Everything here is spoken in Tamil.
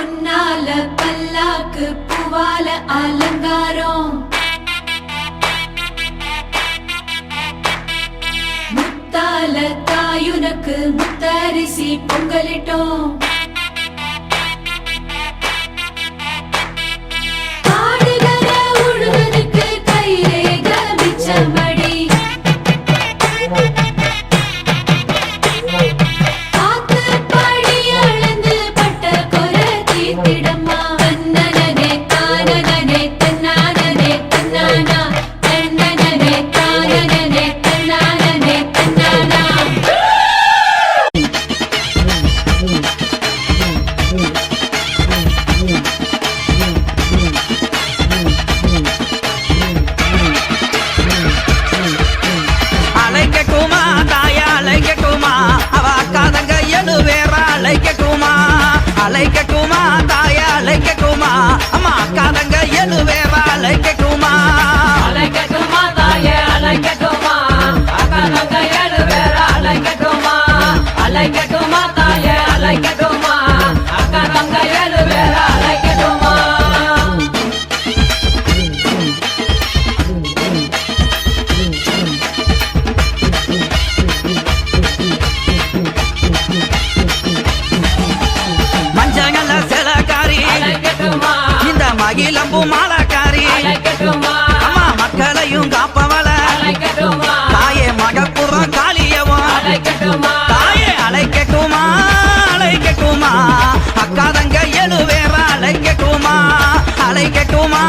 பொன்னால பல்லாக்கு பூவால அலங்காரம். முத்தால தாயுனக்கு முத்தரிசி பொங்கலிட்டோம். பாடுகிற உழுவதுக்கு கைரேக மிச்சம் Room. கிளம்பும் மாலாக்காரி. அம்மா மக்களையும் காப்பவள. தாயே மகப்புறம் காலியவும் தாயே அழைக்கட்டுமா அழைக்கட்டுமா. அக்காதங்க எழுவேற அழைக்கட்டுமா அழைக்கட்டுமா.